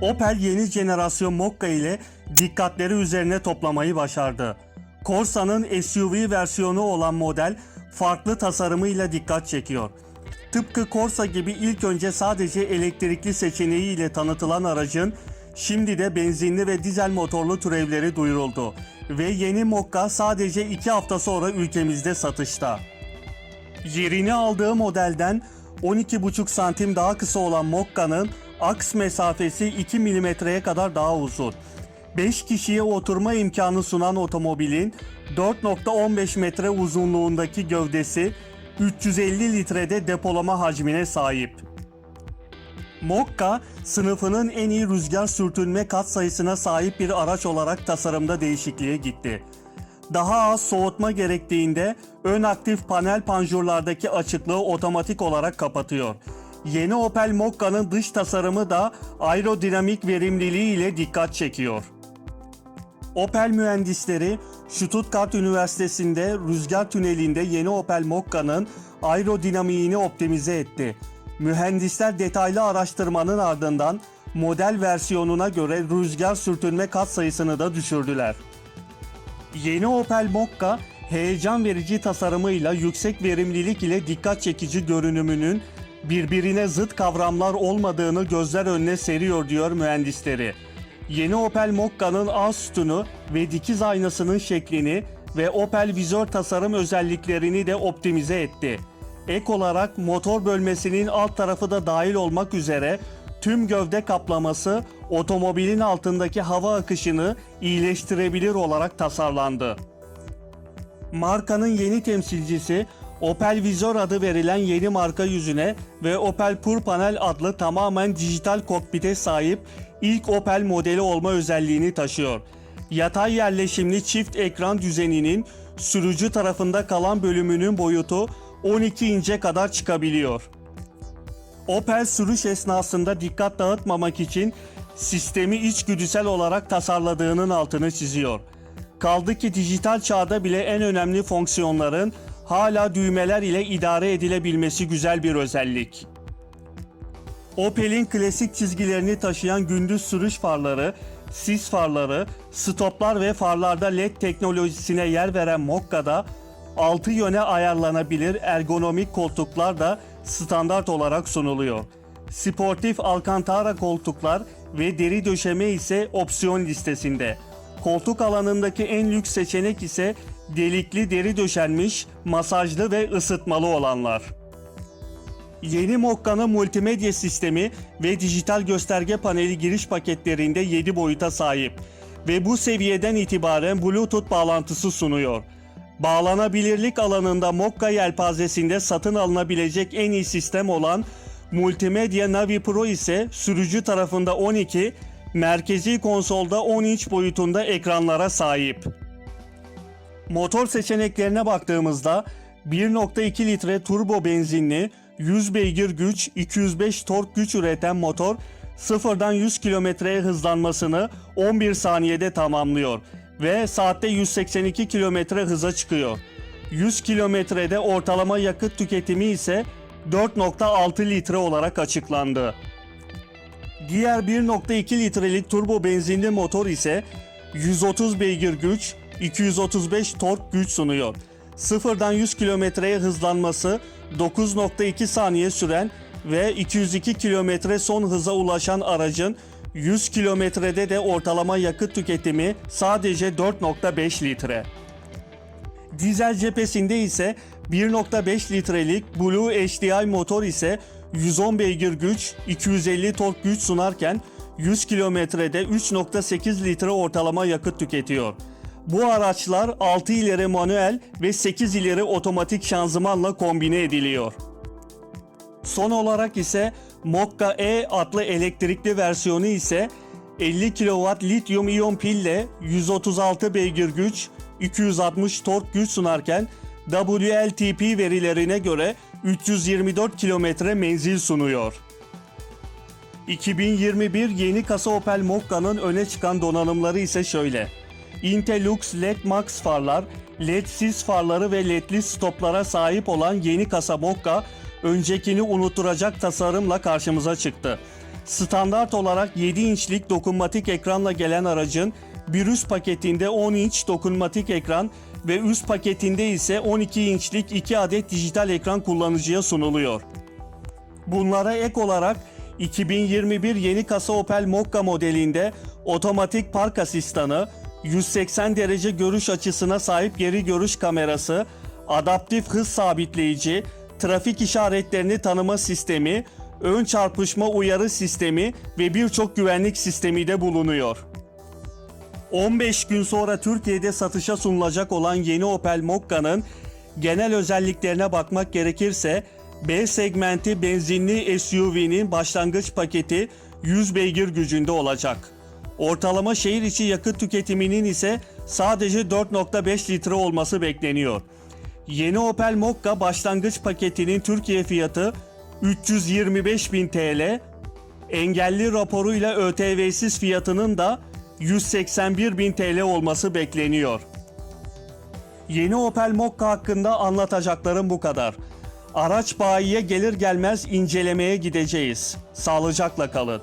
Opel yeni jenerasyon Mokka ile dikkatleri üzerine toplamayı başardı. Corsa'nın SUV versiyonu olan model farklı tasarımıyla dikkat çekiyor. Tıpkı Corsa gibi ilk önce sadece elektrikli seçeneği ile tanıtılan aracın şimdi de benzinli ve dizel motorlu türevleri duyuruldu ve yeni Mokka sadece 2 hafta sonra ülkemizde satışta. Yerini aldığı modelden 12,5 santim daha kısa olan Mokka'nın aks mesafesi 2 milimetreye kadar daha uzun. 5 kişiye oturma imkanı sunan otomobilin 4.15 metre uzunluğundaki gövdesi 350 litrede depolama hacmine sahip. Mokka, sınıfının en iyi rüzgar sürtünme kat sayısına sahip bir araç olarak tasarımda değişikliğe gitti. Daha az soğutma gerektiğinde ön aktif panel panjurlardaki açıklığı otomatik olarak kapatıyor. Yeni Opel Mokka'nın dış tasarımı da aerodinamik verimliliği ile dikkat çekiyor. Opel mühendisleri Stuttgart Üniversitesi'nde rüzgar tünelinde yeni Opel Mokka'nın aerodinamiğini optimize etti. Mühendisler detaylı araştırmanın ardından model versiyonuna göre rüzgar sürtünme kat sayısını da düşürdüler. Yeni Opel Mokka heyecan verici tasarımıyla yüksek verimlilik ile dikkat çekici görünümünün birbirine zıt kavramlar olmadığını gözler önüne seriyor diyor mühendisleri. Yeni Opel Mokka'nın ağ sütunu ve dikiz aynasının şeklini ve Opel vizör tasarım özelliklerini de optimize etti. Ek olarak motor bölmesinin alt tarafı da dahil olmak üzere tüm gövde kaplaması otomobilin altındaki hava akışını iyileştirebilir olarak tasarlandı. Markanın yeni temsilcisi Opel Vizor adı verilen yeni marka yüzüne ve Opel Pur Panel adlı tamamen dijital kokpite sahip ilk Opel modeli olma özelliğini taşıyor. Yatay yerleşimli çift ekran düzeninin sürücü tarafında kalan bölümünün boyutu 12 inçe kadar çıkabiliyor. Opel sürüş esnasında dikkat dağıtmamak için sistemi içgüdüsel olarak tasarladığının altını çiziyor. Kaldı ki dijital çağda bile en önemli fonksiyonların hala düğmeler ile idare edilebilmesi güzel bir özellik. Opel'in klasik çizgilerini taşıyan gündüz sürüş farları, sis farları, stoplar ve farlarda LED teknolojisine yer veren Mokka'da 6 yöne ayarlanabilir ergonomik koltuklar da standart olarak sunuluyor. Sportif Alcantara koltuklar ve deri döşeme ise opsiyon listesinde. Koltuk alanındaki en lüks seçenek ise delikli deri döşenmiş, masajlı ve ısıtmalı olanlar. Yeni Mokka'nın multimedya sistemi ve dijital gösterge paneli giriş paketlerinde 7 boyuta sahip ve bu seviyeden itibaren Bluetooth bağlantısı sunuyor. Bağlanabilirlik alanında Mokka yelpazesinde satın alınabilecek en iyi sistem olan Multimedya Navi Pro ise sürücü tarafında 12, merkezi konsolda 10 inç boyutunda ekranlara sahip. Motor seçeneklerine baktığımızda 1.2 litre turbo benzinli 100 beygir güç 205 tork güç üreten motor sıfırdan 100 kilometreye hızlanmasını 11 saniyede tamamlıyor ve saatte 182 kilometre hıza çıkıyor. 100 kilometrede ortalama yakıt tüketimi ise 4.6 litre olarak açıklandı. Diğer 1.2 litrelik turbo benzinli motor ise 130 beygir güç, 235 tork güç sunuyor. Sıfırdan 100 kilometreye hızlanması 9.2 saniye süren ve 202 kilometre son hıza ulaşan aracın 100 kilometrede de ortalama yakıt tüketimi sadece 4.5 litre. Dizel cephesinde ise 1.5 litrelik Blue HDI motor ise 110 beygir güç, 250 tork güç sunarken 100 kilometrede 3.8 litre ortalama yakıt tüketiyor. Bu araçlar 6 ileri manuel ve 8 ileri otomatik şanzımanla kombine ediliyor. Son olarak ise Mokka E adlı elektrikli versiyonu ise 50 kW lityum iyon pille 136 beygir güç, 260 tork güç sunarken WLTP verilerine göre 324 kilometre menzil sunuyor. 2021 yeni kasa Opel Mokka'nın öne çıkan donanımları ise şöyle. Intellux LED Max farlar, LED sis farları ve LED'li stoplara sahip olan yeni kasa Mokka, öncekini unutturacak tasarımla karşımıza çıktı. Standart olarak 7 inçlik dokunmatik ekranla gelen aracın bir üst paketinde 10 inç dokunmatik ekran ve üst paketinde ise 12 inçlik 2 adet dijital ekran kullanıcıya sunuluyor. Bunlara ek olarak 2021 yeni kasa Opel Mokka modelinde otomatik park asistanı, 180 derece görüş açısına sahip geri görüş kamerası, adaptif hız sabitleyici, trafik işaretlerini tanıma sistemi, ön çarpışma uyarı sistemi ve birçok güvenlik sistemi de bulunuyor. 15 gün sonra Türkiye'de satışa sunulacak olan yeni Opel Mokka'nın genel özelliklerine bakmak gerekirse B segmenti benzinli SUV'nin başlangıç paketi 100 beygir gücünde olacak. Ortalama şehir içi yakıt tüketiminin ise sadece 4.5 litre olması bekleniyor. Yeni Opel Mokka başlangıç paketinin Türkiye fiyatı 325.000 TL, engelli raporuyla ÖTV'siz fiyatının da 181.000 TL olması bekleniyor. Yeni Opel Mokka hakkında anlatacaklarım bu kadar. Araç bayiye gelir gelmez incelemeye gideceğiz. Sağlıcakla kalın.